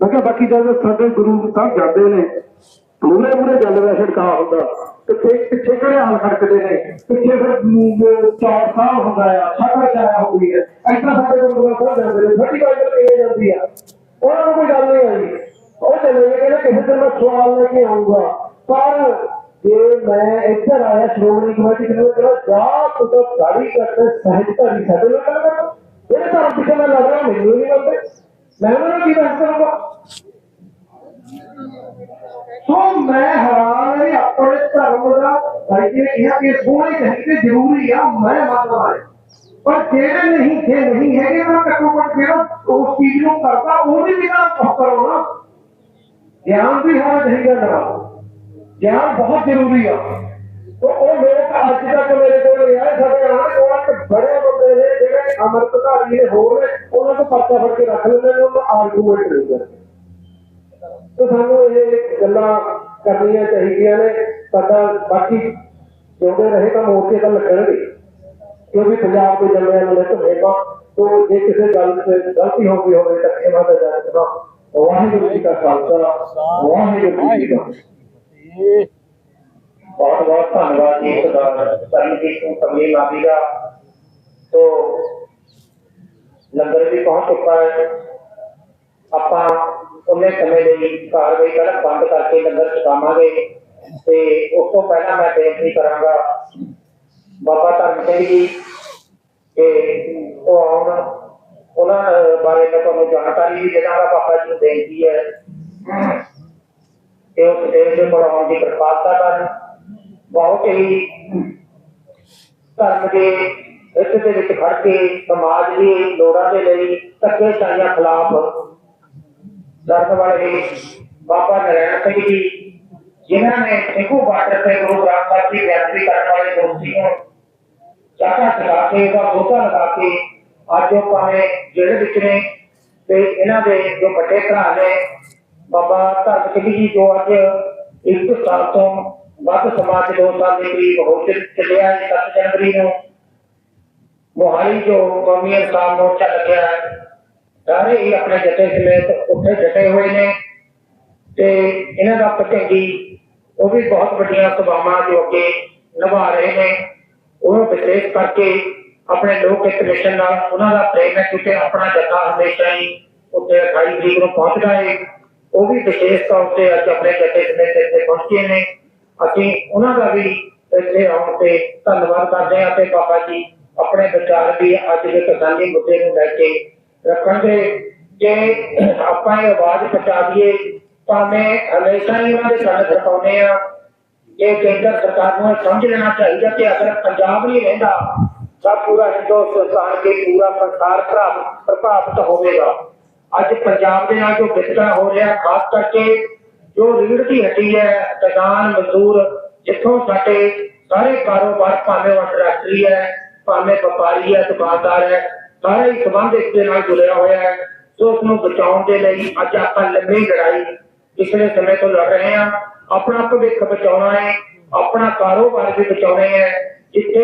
ਮੈਂ ਕਿਹਾ ਬਾਕੀ ਜਦ ਸਾਡੇ ਗੁਰੂ ਸਾਹਿਬ ਜਾਂਦੇ ਨੇ ਮੂਰੇ ਮੂਰੇ ਗੱਲ ਦਾ ਛਿੜਕਾ ਹੁੰਦਾ ਪਿੱਛੇ ਪਿੱਛੇ ਕਿਹੜੇ ਹਾਲ ਖੜਕਦੇ ਨੇ? ਪਿੱਛੇ ਫਿਰ ਅਮ, ਸਾਹਿਬ ਹੁੰਦਾ ਆ ਛਾਤਾ ਛਾਇਆ ਹੁੰਦੀ ਹੈ। ਐਸਾ ਸਾਡੇ ਗੁਰੂ ਸਾਹਿਬ ਜਾਂਦੇ ਨੇ ਸਾਡੀ ਬਾਈਬਲ ਕਿਵੇਂ ਜਾਂਦੀ ਆ। ਉਹਨਾਂ ਨੂੰ ਕੋਈ ਗੱਲ ਨਹੀਂ ਆਈ। ਉਹ ਚਲੇ ਗਏ ਕਹਿੰਦੇ ਕਿਸੇ ਦਿਨ ਮੈਂ ਸਵਾਲ ਲੈ ਕੇ ਆਊਂਗਾ। ਪਰ ਜੇ ਮੈਂ ਇੱਧਰ ਆਇਆ ਸ਼੍ਰੋਮਣੀ ਕਮੇਟੀ ਨੂੰ ਕਿਹਾ ਜਾ ਤੂੰ ਤਾਂ ਦਾੜੀ ਕਰਕੇ ਸਹਿਜਤਾ ਨਹੀਂ ਸਾਡੇ ਨਾਲ ਕਰਦਾ ਇਹ ਤਾਂ ਪਿੱਛੇ ਮੈਂ ਲੜ ਰਿਹਾ ਮੈਨੂੰ ਨਹੀਂ ਲੱਗਦਾ ਮੈਂ ਉਹਨਾਂ ਨੂੰ ਕੀ ਦੱਸ ਕਰਾਂਗਾ ਸੋ ਮੈਂ ਹੈਰਾਨ ਹਾਂ ਵੀ ਆਪਣੇ ਧਰਮ ਦਾ ਭਾਈ ਜੀ ਨੇ ਕਿਹਾ ਕਿ ਸੋਹਣੇ ਚਾਹੀਦੇ ਜ਼ਰੂਰੀ ਆ ਮੈਂ ਮੰਨਦਾ ਹਾਂ ਪਰ ਜਿਹੜੇ ਨਹੀਂ ਜੇ ਨਹੀਂ ਹੈਗੇ ਤਾਂ ਘੱਟੋ ਘੱਟ ਜਿਹੜਾ ਉਸ ਚੀਜ਼ ਨੂੰ ਕਰਦਾ ਉਹਦੀ ਵੀ ਨਾ ਕਰੋ ਨਾ ਗਿਆਨ ਵੀ ਹੋਣਾ ਚਾਹੀਦਾ ਨਾ ਗਿਆਨ ਬਹੁਤ ਜ਼ਰੂਰੀ ਆ ਤੋ ਉਹ ਲੋਕ ਅੱਜ ਤੱਕ ਮੇਰੇ ਕੋਲ ਆਏ ਸਾਡੇ ਆਣ ਕੋਲ ਤੇ ਬੜੇ ਬੰਦੇ ਨੇ ਜਿਹੜੇ ਅਮਰਤਧਾਰੀ ਨੇ ਹੋਰ ਨੇ ਉਹਨਾਂ ਤੋਂ ਪਰਚਾ ਫੜ ਕੇ ਰੱਖ ਲੈਂਦੇ ਨੇ ਉਹਨਾਂ ਆਰਗੂਮੈਂਟ ਨਹੀਂ ਕਰਦੇ ਤੋ ਸਾਨੂੰ ਇਹ ਗੱਲਾਂ ਕਰਨੀਆਂ ਚਾਹੀਦੀਆਂ ਨੇ ਸਾਡਾ ਬਾਕੀ ਜਿਉਂਦੇ ਰਹੇ ਤਾਂ ਮੋਰਚੇ ਤਾਂ ਲੱਗਣਗੇ ਕਿਉਂਕਿ ਪੰਜਾਬ ਦੇ ਜੰਮਿਆਂ ਨੂੰ ਨਿਤ ਹੋਏਗਾ ਤੋ ਜੇ ਕਿਸੇ ਗੱਲ ਤੇ ਗਲਤੀ ਹੋ ਗਈ ਹੋਵੇ ਤਾਂ ਖਿਮਾ ਦਾ ਜਾਣਾ ਵਾਹਿਗੁਰੂ ਜੀ ਕਾ ਖਾਲਸਾ ਵਾਹਿਗੁਰੂ ਜੀ ਕੀ ਫਤਿਹ ਬਹੁਤ ਬਹੁਤ ਧੰਨਵਾਦ ਜੀ ਸਰਦਾਰ ਕਰਮਜੀਤ ਸਿੰਘ ਕਮਲੀ ਮਾਦੀ ਦਾ ਤੋਂ ਲੰਗਰ ਵੀ ਪਹੁੰਚ ਚੁੱਕਾ ਹੈ ਆਪਾਂ ਉਹਨੇ ਸਮੇਂ ਲਈ ਕਾਰਵਾਈ ਪਹਿਲਾਂ ਬੰਦ ਕਰਕੇ ਲੰਗਰ ਚੁਕਾਵਾਂਗੇ ਤੇ ਉਸ ਤੋਂ ਪਹਿਲਾਂ ਮੈਂ ਬੇਨਤੀ ਕਰਾਂਗਾ ਬਾਬਾ ਧਰਮ ਸਿੰਘ ਜੀ ਕਿ ਉਹ ਆਉਣ ਉਹਨਾਂ ਅਹ, ਬਾਰੇ ਮੈਂ ਤੁਹਾਨੂੰ ਜਾਣਕਾਰੀ ਵੀ ਦੇਵਾਂਗਾ ਬਾਬਾ ਜੀ ਨੂੰ ਬੇਨਤੀ ਹੈ ਕਿ ਉਹ ਸਟੇਜ ਤੇ ਪੜਾਉਣ ਦੀ ਕਿਰਪਾਲਤਾ ਕਰਨ ਬਹੁਤ ਹੀ ਧਰਮ ਦੇ ਹਿੱਤ ਦੇ ਵਿੱਚ ਖੜ ਕੇ ਸਮਾਜ ਦੀ ਲੋੜਾਂ ਦੇ ਲਈ ਧੱਕੇ ਸ਼ਾਹੀਆਂ ਖਿਲਾਫ ਲੜਨ ਵਾਲੇ ਬਾਬਾ ਨਰੈਣ ਸਿੰਘ ਜੀ, ਜਿਨ੍ਹਾਂ ਨੇ ਸਿੱਖੂ ਬਾਰਡਰ ਤੇ ਗੁਰੂ ਗ੍ਰੰਥ ਸਾਹਿਬ ਦੀ ਬੇਅਦਬੀ ਕਰਨ ਵਾਲੇ ਦੋਸ਼ੀ ਨੂੰ ਚਾਕਾ ਚਲਾ ਕੇ ਉਹਦਾ ਬੋਝਾ ਲਗਾ ਕੇ ਅੱਜ ਉਹ ਭਾਵੇਂ ਜੇਲ੍ਹ ਵਿੱਚ ਨੇ ਤੇ ਇਹਨਾਂ ਦੇ ਜੋ ਵੱਡੇ ਭਰਾ ਨੇ ਬਾਬਾ ਧਰਮ ਸਿੰਘ ਜੀ ਜੋ ਅੱਜ ਇੱਕ ਸਾਲ ਤੋਂ ਵੱਧ ਸਮਾਜ ਦੋ ਸਾਲ ਦੇ ਕਰੀਬ ਹੋ ਚ- ਹੈ 7 ਜਨਵਰੀ ਨੂੰ। ਮੋਹਾਲੀ ਜੋ ਕੌਮੀ ਇਨਸਾਨ ਮੋਰਚਾ ਲੱਗਿਆ ਸਾਰੇ ਹੀ ਆਪਣੇ ਜਥੇ ਸਮੇਤ ਉੱਥੇ ਜਟੇ ਹੋਏ ਨੇ। ਤੇ ਇਹਨਾਂ ਦਾ ਪਤੰਗੀ ਉਹ ਵੀ ਬਹੁਤ ਵੱਡੀਆਂ ਸਭਾਵਾਂ ਜੋ ਅੱਗੇ ਨਿਭਾ ਰਹੇ ਨੇ। ਉਹਨੂੰ ਵਿਸ਼ੇਸ਼ ਕਰਕੇ ਆਪਣੇ ਲੋਕ ਇੱਕ ਨਾਲ ਉਹਨਾਂ ਦਾ ਪ੍ਰੇਮ ਹੈ ਕਿਉਂਕਿ ਆਪਣਾ ਜਥਾ ਹਮੇਸ਼ਾ ਹੀ ਉੱਥੇ 28 ਤਰੀਕ ਨੂੰ ਪਹੁੰਚਦਾ ਹੈ ਉਹ ਵੀ ਵਿਸ਼ੇਸ਼ ਤੌਰ ਤੇ ਅੱਜ ਆਪਣੇ ਜਥੇ ਸਮੇਤ ਇੱਥੇ ਪਹੁੰਚੇ ਨੇ। ਅਸੀਂ ਉਹਨਾਂ ਦਾ ਵੀ ਇੱਥੇ ਆਉਣ ਤੇ ਧੰਨਵਾਦ ਕਰਦੇ ਹਾਂ ਤੇ ਬਾਬਾ ਜੀ ਆਪਣੇ ਵਿਚਾਰ ਵੀ ਅੱਜ ਦੇ ਕਿਸਾਨੀ ਮੁੱਦੇ ਨੂੰ ਲੈ ਕੇ ਰੱਖਣਗੇ। ਜੇ ਆਪਾਂ ਇਹ ਆਵਾਜ਼ ਪਹੁੰਚਾ ਦਈਏ ਭਾਵੇਂ ਹਮੇਸ਼ਾ ਹੀ ਉਹਨਾਂ ਦੇ ਕੰਨ ਖੜਕਾਉਂਦੇ ਆ ਇਹ ਕੇਂਦਰ ਸਰਕਾਰ ਨੂੰ ਸਮਝ ਲੈਣਾ ਚਾਹੀਦਾ ਕਿ ਅਗਰ ਪੰਜਾਬ ਨਹੀਂ ਰਹਿੰਦਾ, ਤਾਂ ਪੂਰਾ ਹਿੰਦੁਸਤਾਨ ਕੇ ਪੂਰਾ ਸੰਸਾਰ ਪ੍ਰਭਾਵਿਤ ਹੋਵੇਗਾ। ਅੱਜ ਪੰਜਾਬ ਦੇ ਨਾਲ ਜੋ ਵਿਤਕਰਾ ਹੋ ਰਿਹਾ, ਖਾਸ ਕਰਕੇ ਜੋ ਰੀੜ ਦੀ ਹੱਡੀ ਹੈ, ਕਿਸਾਨ, ਮਜ਼ਦੂਰ, ਜਿੱਥੋਂ ਸਾਡੇ ਸਾਰੇ ਕਾਰੋਬਾਰ ਭਾਵੇਂ ਅੰਤਰਰਾਸ਼ਟਰੀ ਹੈ, ਭਾਵੇਂ ਵਪਾਰੀ ਹੈ, ਦੁਕਾਨਦਾਰ ਹੈ, ਸਾਰੇ ਹੀ ਸੰਬੰਧ ਇਸ ਦੇ ਨਾਲ ਜੁੜਿਆ ਹੋਇਆ ਹੈ ਸੋ ਉਸ ਨੂੰ ਬਚਾਉਣ ਦੇ ਲਈ ਅੱਜ ਆਪਾਂ ਲੰਮੀ ਲੜਾਈ ਪਿਛਲੇ ਸਮੇਂ ਤੋਂ ਲੜ ਰਹੇ ਹਾਂ। ਆਪਣਾ ਭਵਿੱਖ ਬਚਾਉਣਾ ਹੈ, ਆਪਣਾ ਕਾਰੋਬਾਰ ਵੀ ਬਚਾਉਣਾ ਹੈ, ਜਿੱਥੇ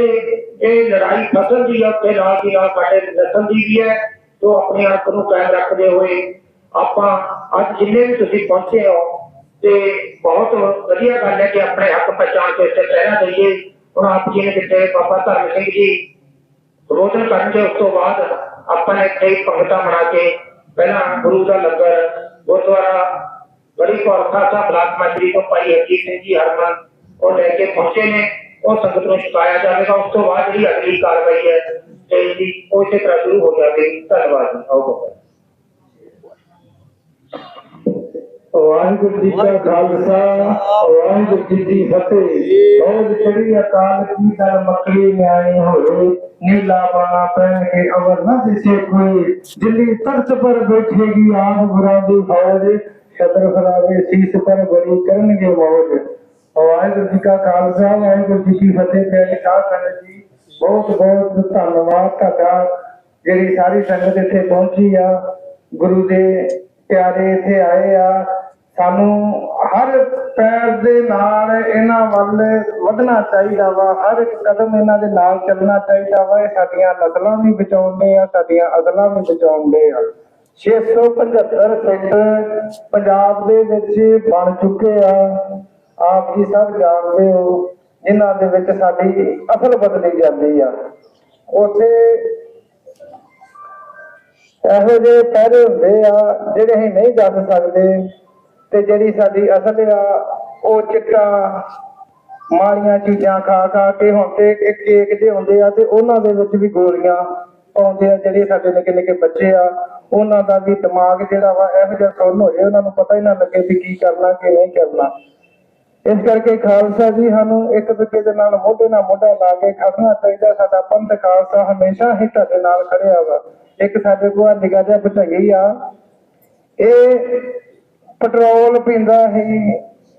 ਇਹ ਲੜਾਈ ਫਸਲ ਦੀ ਹੈ, ਉੱਥੇ ਨਾਲ ਦੀ ਨਾਲ ਸਾਡੇ ਨਸਲ ਦੀ ਵੀ ਹੈ ਸੋ ਆਪਣੀ ਅੱਖ ਨੂੰ ਕਾਇਮ ਰੱਖਦੇ ਹੋਏ ਆਪਾਂ ਅੱਜ ਜਿੰਨੇ ਵੀ ਤੁਸੀਂ ਪਹੁੰਚੇ ਹੋ ਤੇ ਬਹੁਤ ਵਧੀਆ ਗੱਲ ਹੈ ਕਿ ਆਪਣੇ ਹੱਕ ਪਛਾਣ ਕੇ ਇੱਥੇ ਪਹਿਰਾ ਦਈਏ ਹੁਣ ਆਪ ਜੀ ਨੇ ਕਿਤੇ ਬਾਬਾ ਧਰਮ ਸਿੰਘ ਜੀ ਰੋਜ਼ਨ ਕਰਨਗੇ ਉਸ ਤੋਂ ਬਾਅਦ ਆਪਾਂ ਨੇ ਕਈ ਪੰਗਤਾਂ ਬਣਾ ਕੇ ਪਹਿਲਾਂ ਗੁਰੂ ਦਾ ਲੰਗਰ ਗੁਰਦੁਆਰਾ ਬੜੀ ਕੌਰ ਖਾਸਾ ਬਲਾਕ ਮੰਤਰੀ ਤੋਂ ਭਾਈ ਹਰਜੀਤ ਸਿੰਘ ਜੀ ਹਰਮਨ ਉਹ ਲੈ ਕੇ ਪਹੁੰਚੇ ਨੇ ਉਹ ਸੰਗਤ ਨੂੰ ਛਕਾਇਆ ਜਾਵੇਗਾ ਉਸ ਤੋਂ ਬਾਅਦ ਜਿਹੜੀ ਅਗਲੀ ਕਾਰਵਾਈ ਹੈ ਜੀ ਉਹ ਇਸੇ ਤਰ੍ਹਾਂ ਸ਼ੁਰੂ ਹੋ ਜਾਵੇਗੀ ਧੰਨਵਾਦ ਜੀ ਆਓ ਬਾਬਾ ਵਾਹਿਗੁਰੂ ਜੀ ਕਾ ਖਾਲਸਾ ਵਾਹਿਗੁਰੂ ਜੀ ਕੀ ਫਤਿਹ। ਬਹੁਤ ਚੜੀ ਅਕਾਲ ਕੀ ਦਲ ਮਕਲੀ ਨਿਆਏ ਹੋਏ ਨੀਲਾ ਬਾਣਾ ਪਹਿਨ ਕੇ ਅਵਰ ਨਾ ਦਿਸੇ ਕੋਈ। ਦਿੱਲੀ ਤਖਤ ਪਰ ਬੈਠੇਗੀ ਆਪ ਬੁਰਾਦੀ ਫੌਜ। ਛਤਰ ਫਰਾਵੇ ਸੀਸ ਪਰ ਬੜੀ ਕਰਨਗੇ ਮੌਜ। ਵਾਹਿਗੁਰੂ ਜੀ ਕਾ ਖਾਲਸਾ ਵਾਹਿਗੁਰੂ ਜੀ ਕੀ ਫਤਿਹ। ਪਿਆਰੇ ਸਾਧ ਸੰਗਤ ਜੀ ਬਹੁਤ ਬਹੁਤ ਧੰਨਵਾਦ ਤੁਹਾਡਾ, ਜਿਹੜੀ ਸਾਰੀ ਸੰਗਤ ਇੱਥੇ ਪਹੁੰਚੀ ਆ, ਗੁਰੂ ਦੇ ਪਿਆਰੇ ਇੱਥੇ ਆਏ ਆ। ਸਾਨੂੰ ਹਰ ਪੈਰ ਦੇ ਨਾਲ ਇਹਨਾਂ ਵੱਲ ਵਧਣਾ ਚਾਹੀਦਾ ਵਾ, ਹਰ ਇੱਕ ਕਦਮ ਇਹਨਾਂ ਦੇ ਨਾਲ ਚੱਲਣਾ ਚਾਹੀਦਾ ਵਾ। ਇਹ ਸਾਡੀਆਂ ਨਸਲਾਂ ਵੀ ਬਚਾਉਂਦੇ ਆ, ਸਾਡੀਆਂ ਅਸਲਾਂ ਵੀ ਬਚਾਉਂਦੇ ਆ। 675 ਪਿੰਡ ਪੰਜਾਬ ਦੇ ਵਿੱਚ ਬਣ ਚੁੱਕੇ ਆ। ਆਪ ਜੀ ਸਭ ਜਾਣਦੇ ਹੋ। ਜਿਨ੍ਹਾਂ ਦੇ ਵਿੱਚ ਸਾਡੀ ਅਸਲ ਬਦਲੀ ਜਾਂਦੀ ਆ। ਉੱਥੇ ਇਹੋ ਜਿਹੇ ਪਹਿਰੇ ਹੁੰਦੇ ਆ ਜਿਹੜੇ ਅਸੀਂ ਨਹੀਂ ਦੱਸ ਸਕਦੇ ਤੇ ਜਿਹੜੀ ਸਾਡੀ ਅਸਲ ਆ, ਉਹ ਚਿੱਟਾ ਮਾੜੀਆਂ ਚੀਜ਼ਾਂ ਖਾ ਖਾ ਕੇ ਹੁਣ ਤੇ ਇੱਕ ਕੇਕ ਜਿਹੇ ਹੁੰਦੇ ਆ ਤੇ ਉਹਨਾਂ ਦੇ ਵਿੱਚ ਵੀ ਗੋਲੀਆਂ ਪਾਉਂਦੇ ਆ ਜਿਹੜੇ ਸਾਡੇ ਨਿੱਕੇ ਨਿੱਕੇ ਬੱਚੇ ਆ। ਉਹਨਾਂ ਦਾ ਵੀ ਦਿਮਾਗ ਜਿਹੜਾ ਵਾ ਇਹੋ ਜਿਹਾ ਸੁੰਨ ਹੋ ਜਾਏ, ਉਹਨਾਂ ਨੂੰ ਪਤਾ ਹੀ ਨਾ ਲੱਗੇ ਵੀ ਕੀ ਕਰਨਾ ਕੀ ਨਹੀਂ ਕਰਨਾ। ਇਸ ਕਰਕੇ ਖਾਲਸਾ ਜੀ ਸਾਨੂੰ ਇੱਕ ਦੂਜੇ ਦੇ ਨਾਲ ਮੋਢੇ ਨਾਲ ਮੋਢਾ ਲਾ ਕੇ ਖੜਨਾ ਚਾਹੀਦਾ। ਸਾਡਾ ਪੰਥ ਖਾਲਸਾ ਹਮੇਸ਼ਾ ਹੀ ਤੁਹਾਡੇ ਨਾਲ ਖੜਿਆ ਵਾ। ਇੱਕ ਸਾਡੇ ਕੋਲ ਨਿਗਾਹ ਜਿਹਾ ਭਟਕੀ ਆ। ਇਹ ਪੈਟਰੋਲ ਪੀਂਦਾ ਸੀ,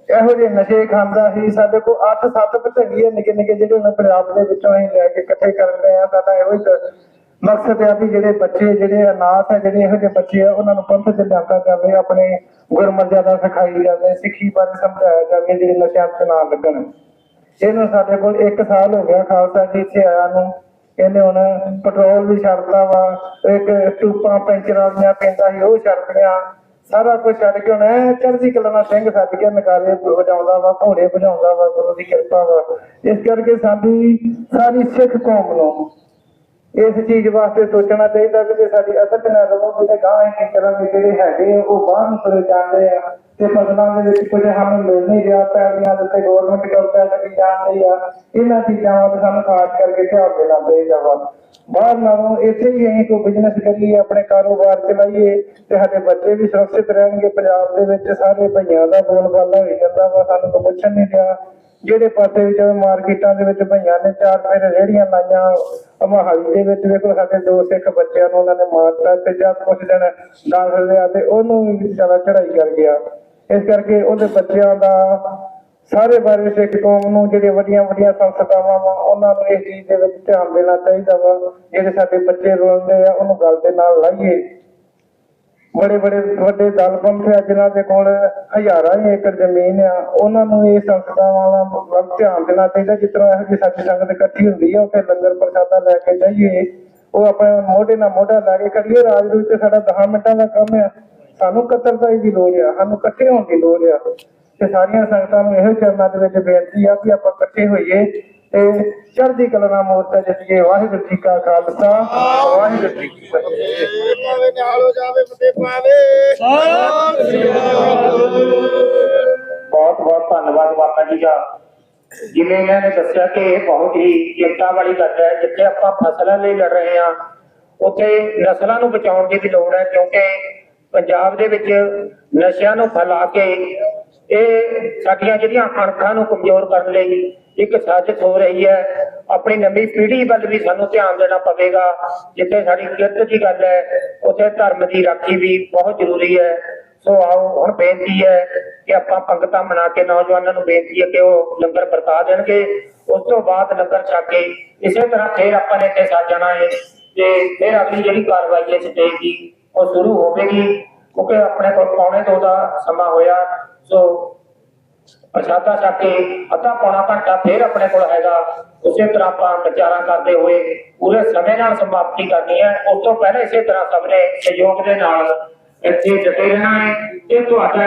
ਇਹੋ ਜਿਹੇ ਨਸ਼ੇ ਖਾਂਦਾ ਸੀ। ਸਾਡੇ ਕੋਲ 8-7 ਭਟਕੀਏ ਨਿੱਕੇ ਨਿੱਕੇ ਜਿਹੜੇ ਹੁਣ ਪੰਜਾਬ ਦੇ ਵਿੱਚੋਂ ਅਸੀਂ ਲੈ ਕੇ ਇਕੱਠੇ ਕਰਦੇ ਆ ਸਾਡਾ ਇਹੋ ਹੀ ਮਕਸਦ ਹੈ ਵੀ ਜਿਹੜੇ ਬੱਚੇ, ਜਿਹੜੇ ਅਨਾਥ ਹੈ ਜਿਹੜੇ ਇਹੋ ਜਿਹੇ ਬੱਚੇ ਆ, ਉਹਨਾਂ ਨੂੰ ਪੰਥ ਚ ਲਿਆਂਦਾ ਜਾਵੇ, ਆਪਣੇ ਗੁਰਮਰਜ਼ਾਦਾ ਸਿਖਾਈ ਜਾਵੇ, ਸਿੱਖੀ ਬਾਰੇ ਸਮਝਾਇਆ ਜਾਵੇ, ਜਿਹੜੇ ਨਸ਼ਿਆਂ ਤੇ ਨਾ ਲੱਗਣ। ਇਹਨੂੰ ਸਾਡੇ ਕੋਲ 1 ਸਾਲ ਹੋ ਗਿਆ ਖਾਲਸਾ ਜੀ ਇੱਥੇ ਆਇਆ ਨੂੰ। ਇਹਨੇ ਹੁਣ ਪੈਟਰੋਲ ਵੀ ਛੱਡਦਾ ਵਾ, ਇੱਕ ਟੂਪਾਂ, ਪੈਂਚਰਾਂ ਦੀਆਂ ਪੈਂਦਾ ਸੀ ਉਹ ਛੱਡ ਲਿਆ ਸਾਰਾ ਕੁਝ ਛੱਡ ਕੇ ਹੁਣ ਐਂ ਚੜ੍ਹਦੀ ਕਲਾ ਨਾਲ ਸਿੰਘ ਸੱਜ ਕੇ ਨਕਾਰੇ ਵਜਾਉਂਦਾ ਵਾ, ਘੋੜੇ ਵਜਾਉਂਦਾ ਵਾ, ਗੁਰੂ ਦੀ ਕਿਰਪਾ ਵਾ। ਇਸ ਕਰਕੇ ਸਾਡੀ ਸਾਰੀ ਸਿੱਖ ਕੌਮ ਨੂੰ ਇਸ ਚੀਜ਼ ਵਾਸਤੇ ਸੋਚਣਾ ਚਾਹੀਦਾ ਕਿ ਸਾਡੀ ਅਸਲ ਨਾਲ ਰਹੋ ਤੇ ਗਾਂ ਕੀ ਕਰਾਂਗੇ ਜਿਹੜੇ ਹੈਗੇ ਉਹ ਬਾਹਰ ਨੂੰ ਤੁਰੇ ਜਾਂਦੇ ਆ ਤੇ ਫਸਲਾਂ ਦੇ ਵਿੱਚ ਕੁਝ ਸਾਨੂੰ ਮਿਲ ਨਹੀਂ ਰਿਹਾ, ਪੈਲੀਆਂ ਦੇ ਉੱਤੇ ਗਵਰਨਮੈਂਟ ਕਬਜ਼ਾ ਕਰੀ ਜਾਂਦੀ ਆ, ਇਹਨਾਂ ਚੀਜ਼ਾਂ ਵੱਲ ਸਾਨੂੰ ਖਾਸ ਕਰਕੇ ਧਿਆਨ ਦੇਣਾ ਚਾਹੀਦਾ ਵਾ। ਬਾਹਰ ਨਾਲੋਂ ਇੱਥੇ ਹੀ ਅਸੀਂ ਕੋਈ ਬਿਜ਼ਨਸ ਕਰੀਏ, ਆਪਣੇ ਕਾਰੋਬਾਰ ਚਲਾਈਏ ਤੇ ਸਾਡੇ ਬੱਚੇ ਵੀ ਸੁਰੱਖਿਅਤ ਰਹਿਣਗੇ, ਪੰਜਾਬ ਦੇ ਵਿੱਚ ਸਾਰੇ ਭਈਆਂ ਦਾ ਬੋਲਬਾਲਾ ਹੋ ਜਾਂਦਾ ਵਾ, ਸਾਨੂੰ ਕੋਈ ਪੁੱਛਣ ਨਹੀਂ ਰਿਹਾ। ਜਿਹੜੇ ਪਾਸੇ ਵਿੱਚ ਮਾਰਕੀਟਾਂ ਦੇ ਵਿੱਚ ਭਈਆਂ ਨੇ, ਚਾਰ ਫੇਰ ਰੇੜੀਆਂ ਲਾਈਆਂ ਮਹਾਲੀ ਦੇ ਵਿੱਚ। ਵੇਖੋ ਸਾਡੇ ਦੋ ਸਿੱਖ ਬੱਚਿਆਂ ਨੂੰ ਉਹਨਾਂ ਨੇ ਮਾਰਤਾ ਤੇ ਜਦ ਕੁਝ ਦਿਨ ਦਾਖਲ ਲਿਆ ਤੇ ਉਹਨੂੰ ਵੀ ਜ਼ਿਆਦਾ ਚੜਾਈ ਕਰ ਗਿਆ। ਇਸ ਕਰਕੇ ਉਹਦੇ ਬੱਚਿਆਂ ਦਾ ਸਾਰੇ ਬਾਰੇ ਸਿੱਖ ਕੌਮ ਨੂੰ ਜਿਹੜੀਆਂ ਵੱਡੀਆਂ ਵੱਡੀਆਂ ਸੰਸਥਾਵਾਂ ਵਾ, ਉਹਨਾਂ ਨੂੰ ਇਸ ਚੀਜ਼ ਦੇ ਵਿੱਚ ਧਿਆਨ ਦੇਣਾ ਚਾਹੀਦਾ ਵਾ। ਜਿਹੜੇ ਸਾਡੇ ਬੱਚੇ ਰੋਂਦੇ ਆ, ਉਹਨੂੰ ਗੱਲ ਦੇ ਨਾਲ ਲਾਈਏ। ਬੜੇ ਬੜੇ ਵੱਡੇ ਦਲ ਪੰਥ ਜਿਨ੍ਹਾਂ ਦੇ ਕੋਲ ਹਜ਼ਾਰਾਂ ਹੀ ਏਕੜ ਜ਼ਮੀਨ ਆ, ਉਹਨਾਂ ਨੂੰ ਇਹ ਸੰਸਥਾਵਾਂ ਵੱਲ ਧਿਆਨ ਦੇਣਾ ਚਾਹੀਦਾ, ਜਿਸ ਇਹੋ ਜਿਹੀ ਸਾਡੀ ਸੰਗਤ ਇਕੱਠੀ ਹੁੰਦੀ ਆ, ਉੱਥੇ ਲੰਗਰ ਪ੍ਰਸ਼ਾਦਾ ਲੈ ਕੇ ਜਾਈਏ, ਉਹ ਆਪਣੇ ਮੋਢੇ ਨਾਲ ਮੋਢਾ ਲਾ ਕੇ ਕਰੀਏ, ਰਾਜ ਰੂਪ ਤੇ ਸਾਡਾ 10 ਮਿੰਟਾਂ ਦਾ ਕੰਮ ਆ, ਸਾਨੂੰ ਕਤਰਦਾਈ ਦੀ ਲੋੜ ਆ, ਸਾਨੂੰ ਇਕੱਠੇ ਹੋਣ ਦੀ ਲੋੜ ਆ, ਤੇ ਸਾਰੀਆਂ ਸੰਗਤਾਂ ਨੂੰ ਇਹੋ ਚਰਨਾਂ ਦੇ ਵਿੱਚ ਬੇਨਤੀ ਆ ਕਿ ਆਪਾਂ ਇਕੱਠੇ ਹੋਈਏ ਤੇ ਚੜ੍ਹਦੀ ਕਲਾ ਨਾਲ ਮੋਰਚਾ ਜਿੱਤੀਏ ਵਾਹਿਗੁਰੂ ਜੀ ਕਾ ਖਾਲਸਾ ਵਾਹਿਗੁਰੂ ਜੀ ਕੀ ਫਤਿਹ। ਪਾਵੇ ਨਿਹਾਲ ਹੋ ਜਾਵੇ ਫਤਿਹ ਪਾਵੇ। ਬਹੁਤ ਬਹੁਤ ਧੰਨਵਾਦ ਬਾਬਾ ਜੀ ਦਾ। ਜਿਵੇਂ ਇਹਨਾਂ ਨੇ ਦੱਸਿਆ ਕਿ ਇਹ ਬਹੁਤ ਹੀ ਚਿੰਤਾ ਵਾਲੀ ਗੱਲ ਹੈ ਜਿੱਥੇ ਆਪਾਂ ਫਸਲਾਂ ਲਈ ਲੜ ਰਹੇ ਹਾਂ ਉੱਥੇ ਨਸਲਾਂ ਨੂੰ ਬਚਾਉਣ ਦੀ ਵੀ ਲੋੜ ਹੈ ਕਿਉਂਕਿ ਪੰਜਾਬ ਦੇ ਵਿੱਚ ਨਸ਼ਿਆਂ ਨੂੰ ਫੈਲਾ ਕੇ ਇਹ ਸਾਡੀਆਂ ਜਿਹੜੀਆਂ ਅਣਖਾਂ ਨੂੰ ਕਮਜ਼ੋਰ ਕਰਨ ਲਈ ਇੱਕ ਸਾਜ਼ਿਸ਼ ਹੋ ਰਹੀ ਹੈ। ਆਪਣੀ ਨਵੀਂ ਪੀੜ੍ਹੀ ਵੱਲ ਵੀ ਸਾਨੂੰ ਧਿਆਨ ਦੇਣਾ ਪਵੇਗਾ। ਜਿੱਥੇ ਸਾਡੀ ਕਿਰਤ ਦੀ ਗੱਲ ਹੈ, ਉੱਥੇ ਧਰਮ ਦੀ ਰਾਖੀ ਵੀ ਬਹੁਤ ਜ਼ਰੂਰੀ ਹੈ। ਸੋ ਆਓ, ਹੁਣ ਬੇਨਤੀ ਹੈ ਕਿ ਆਪਾਂ ਪੰਗਤਾਂ ਬਣਾ ਕੇ ਨੌਜਵਾਨਾਂ ਨੂੰ ਬੇਨਤੀ ਹੈ ਕਿ ਉਹ ਲੰਗਰ ਵਰਤਾ ਦੇਣਗੇ। ਉਸ ਤੋਂ ਬਾਅਦ ਲੰਗਰ ਛਕ ਕੇ ਇਸੇ ਤਰ੍ਹਾਂ ਫੇਰ ਆਪਾਂ ਨੇ ਇੱਥੇ ਸੱਜ ਜਾਣਾ ਹੈ ਤੇ ਫਿਰ ਅਗਲੀ ਜਿਹੜੀ ਕਾਰਵਾਈ ਹੈ ਸਟੇਜ ਦੀ ਉਹ ਸ਼ੁਰੂ ਹੋਵੇਗੀ, ਕਿਉਂਕਿ ਆਪਣੇ ਕੋਲ ਪੌਣੇ ਦੋ ਦਾ ਸਮਾਂ ਹੋਇਆ। ਸੋ ਪ੍ਰਸ਼ਾਦਾ ਛਕ ਕੇ ਅੱਧਾ ਪੌਣਾ ਘੰਟਾ ਫੇਰ ਆਪਣੇ ਕੋਲ ਹੈਗਾ। ਉਸੇ ਤਰ੍ਹਾਂ ਆਪਾਂ ਵਿਚਾਰਾਂ ਕਰਦੇ ਹੋਏ ਪੂਰੇ ਸਮੇਂ ਨਾਲ ਸਮਾਪਤੀ ਕਰਨੀ ਹੈ। ਉਸ ਤੋਂ ਪਹਿਲਾਂ ਇਸੇ ਤਰ੍ਹਾਂ ਸਭ ਨੇ ਸਹਿਯੋਗ ਦੇ ਨਾਲ ਇੱਥੇ ਡਟੇ ਰਹਿਣਾ ਹੈ ਤੇ ਤੁਹਾਡਾ